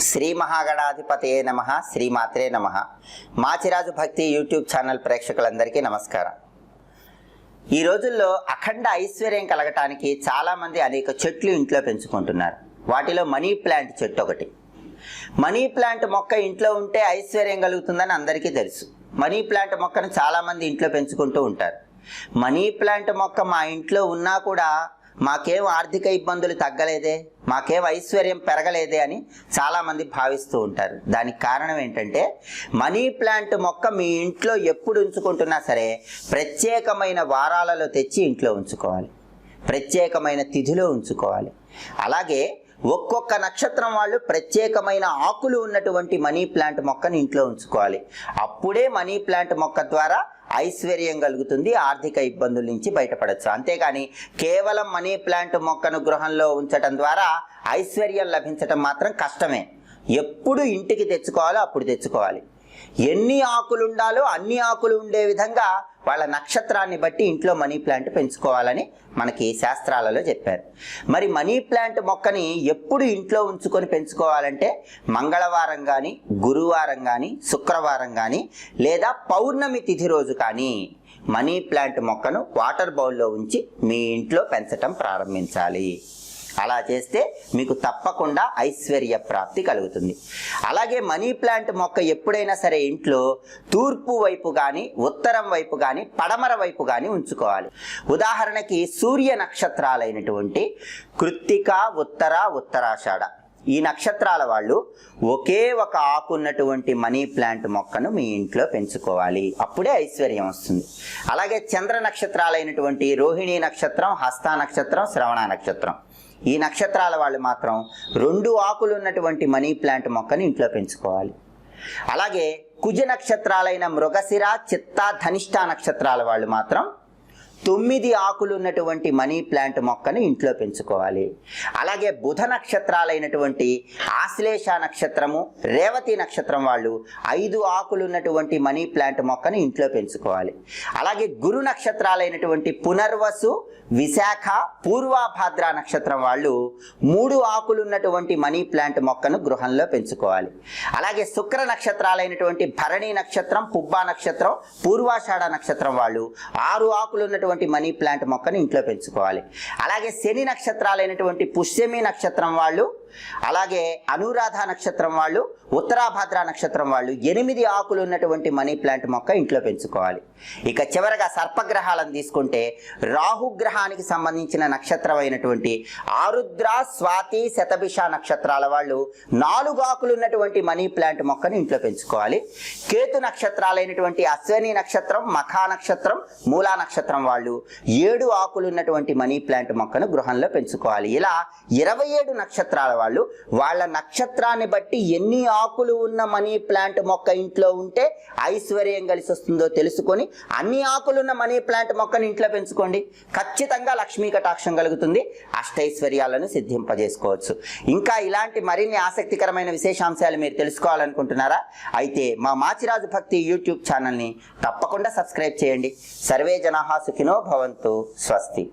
శ్రీ మహాగణాధిపతయే నమ శ్రీమాత్రే నమ. మాచిరాజు భక్తి యూట్యూబ్ ఛానల్ ప్రేక్షకులందరికీ నమస్కారం. ఈ రోజుల్లో అఖండ ఐశ్వర్యం కలగటానికి చాలామంది అనేక చెట్లు ఇంట్లో పెంచుకుంటున్నారు. వాటిలో మనీ ప్లాంట్ చెట్టు ఒకటి. మనీ ప్లాంట్ మొక్క ఇంట్లో ఉంటే ఐశ్వర్యం కలుగుతుందని అందరికీ తెలుసు. మనీ ప్లాంట్ మొక్కను చాలామంది ఇంట్లో పెంచుకుంటూ ఉంటారు. మనీ ప్లాంట్ మొక్క మా ఇంట్లో ఉన్నా కూడా మాకేం ఆర్థిక ఇబ్బందులు తగ్గలేదే మాకేం ఐశ్వర్యం పెరగలేదే అని చాలామంది భావిస్తూ ఉంటారు. దానికి కారణం ఏంటంటే మనీ ప్లాంట్ మొక్క మీ ఇంట్లో ఎప్పుడు ఉంచుకుంటున్నా సరే ప్రత్యేకమైన వారాలలో తెచ్చి ఇంట్లో ఉంచుకోవాలి. ప్రత్యేకమైన తిథిలో ఉంచుకోవాలి. అలాగే ఒక్కొక్క నక్షత్రం వాళ్ళు ప్రత్యేకమైన ఆకులు ఉన్నటువంటి మనీ ప్లాంట్ మొక్కను ఇంట్లో ఉంచుకోవాలి. అప్పుడే మనీ ప్లాంట్ మొక్క ద్వారా ఐశ్వర్యం కలుగుతుంది ఆర్థిక ఇబ్బందుల నుంచి బయటపడచ్చు. అంతేగాని కేవలం మనీ ప్లాంట్ మొక్కను గృహంలో ఉంచటం ద్వారా ఐశ్వర్యం లభించటం మాత్రం కష్టమే. ఎప్పుడు ఇంటికి తెచ్చుకోవాలో అప్పుడు తెచ్చుకోవాలి. ఎన్ని ఆకులు ఉండాలో అన్ని ఆకులు ఉండే విధంగా వాళ్ళ నక్షత్రాన్ని బట్టి ఇంట్లో మనీ ప్లాంట్ పెంచుకోవాలని మనకి శాస్త్రాలలో చెప్పారు. మరి మనీ ప్లాంట్ మొక్కని ఎప్పుడు ఇంట్లో ఉంచుకొని పెంచుకోవాలంటే మంగళవారం కానీ గురువారం కానీ శుక్రవారం కానీ లేదా పౌర్ణమి తిథి రోజు కానీ మనీ ప్లాంట్ మొక్కను వాటర్ బౌల్లో ఉంచి మీ ఇంట్లో పెంచటం ప్రారంభించాలి. అలా చేస్తే మీకు తప్పకుండా ఐశ్వర్య ప్రాప్తి కలుగుతుంది. అలాగే మనీ ప్లాంట్ మొక్క ఎప్పుడైనా సరే ఇంట్లో తూర్పు వైపు కానీ ఉత్తరం వైపు కానీ పడమర వైపు కానీ ఉంచుకోవాలి. ఉదాహరణకి సూర్య నక్షత్రాలైనటువంటి కృత్తిక ఉత్తర ఉత్తరాషాఢ. ఈ నక్షత్రాల వాళ్ళు ఒకే ఒక ఆకు ఉన్నటువంటి మనీ ప్లాంట్ మొక్కను మీ ఇంట్లో పెంచుకోవాలి. అప్పుడే ఐశ్వర్యం వస్తుంది. అలాగే చంద్ర నక్షత్రాలైనటువంటి రోహిణి నక్షత్రం హస్త నక్షత్రం శ్రవణ నక్షత్రం. ఈ నక్షత్రాల వాళ్ళు మాత్రం రెండు ఆకులు ఉన్నటువంటి మనీ ప్లాంట్ మొక్కని ఇంట్లో పెంచుకోవాలి. అలాగే కుజ నక్షత్రాలైన మృగశిర చిత్త ధనిష్ట నక్షత్రాల వాళ్ళు మాత్రం తొమ్మిది ఆకులు ఉన్నటువంటి మనీ ప్లాంట్ మొక్కను ఇంట్లో పెంచుకోవాలి. అలాగే బుధ నక్షత్రాలైనటువంటి ఆశ్లేష నక్షత్రము రేవతి నక్షత్రం వాళ్ళు ఐదు ఆకులు ఉన్నటువంటి మనీ ప్లాంట్ మొక్కను ఇంట్లో పెంచుకోవాలి. అలాగే గురు నక్షత్రాలైనటువంటి పునర్వసు విశాఖ పూర్వాభాద్ర నక్షత్రం వాళ్ళు మూడు ఆకులు ఉన్నటువంటి మనీ ప్లాంట్ మొక్కను గృహంలో పెంచుకోవాలి. అలాగే శుక్ర నక్షత్రాలైనటువంటి భరణి నక్షత్రం పుబ్బా నక్షత్రం పూర్వాషాఢ నక్షత్రం వాళ్ళు ఆరు ఆకులు ఉన్నటువంటి ఉన్నటువంటి మనీ ప్లాంట్ మొక్కను ఇంట్లో పెంచుకోవాలి. అలాగే శని నక్షత్రాలైనటువంటి పుష్యమి నక్షత్రం వాళ్ళు అలాగే అనురాధ నక్షత్రం వాళ్ళు ఉత్తరాభాద్ర నక్షత్రం వాళ్ళు ఎనిమిది ఆకులు ఉన్నటువంటి మనీ ప్లాంట్ మొక్క ఇంట్లో పెంచుకోవాలి. ఇక చివరగా సర్పగ్రహాలను తీసుకుంటే రాహుగ్రహానికి సంబంధించిన నక్షత్రం అయినటువంటి ఆరుద్ర స్వాతి శతభిష నక్షత్రాల వాళ్ళు నాలుగు ఆకులు ఉన్నటువంటి మనీ ప్లాంట్ మొక్కను ఇంట్లో పెంచుకోవాలి. కేతు నక్షత్రాలైనటువంటి అశ్వని నక్షత్రం మఖా నక్షత్రం మూలా నక్షత్రం వాళ్ళు ఏడు ఆకులు ఉన్నటువంటి మనీ ప్లాంట్ మొక్కను గృహంలో పెంచుకోవాలి. ఇలా ఇరవై ఏడు నక్షత్రాల వాళ్ళు వాళ్ళ నక్షత్రాన్ని బట్టి ఎన్ని ఆకులు ఉన్న మనీ ప్లాంట్ మొక్క ఇంట్లో ఉంటే ఐశ్వర్యం కలిసి వస్తుందో తెలుసుకొని అన్ని ఆకులున్న మనీ ప్లాంట్ మొక్కను ఇంట్లో పెంచుకోండి. ఖచ్చితంగా లక్ష్మీ కటాక్షం కలుగుతుంది. అష్టైశ్వర్యాలను సిద్ధింపజేసుకోవచ్చు. ఇంకా ఇలాంటి మరిన్ని ఆసక్తికరమైన విశేషాంశాలు మీరు తెలుసుకోవాలనుకుంటున్నారా? అయితే మా మాచిరాజు భక్తి యూట్యూబ్ ఛానల్ని తప్పకుండా సబ్స్క్రైబ్ చేయండి. సర్వే జనాహా సుఖినో భవంతు స్వస్తి.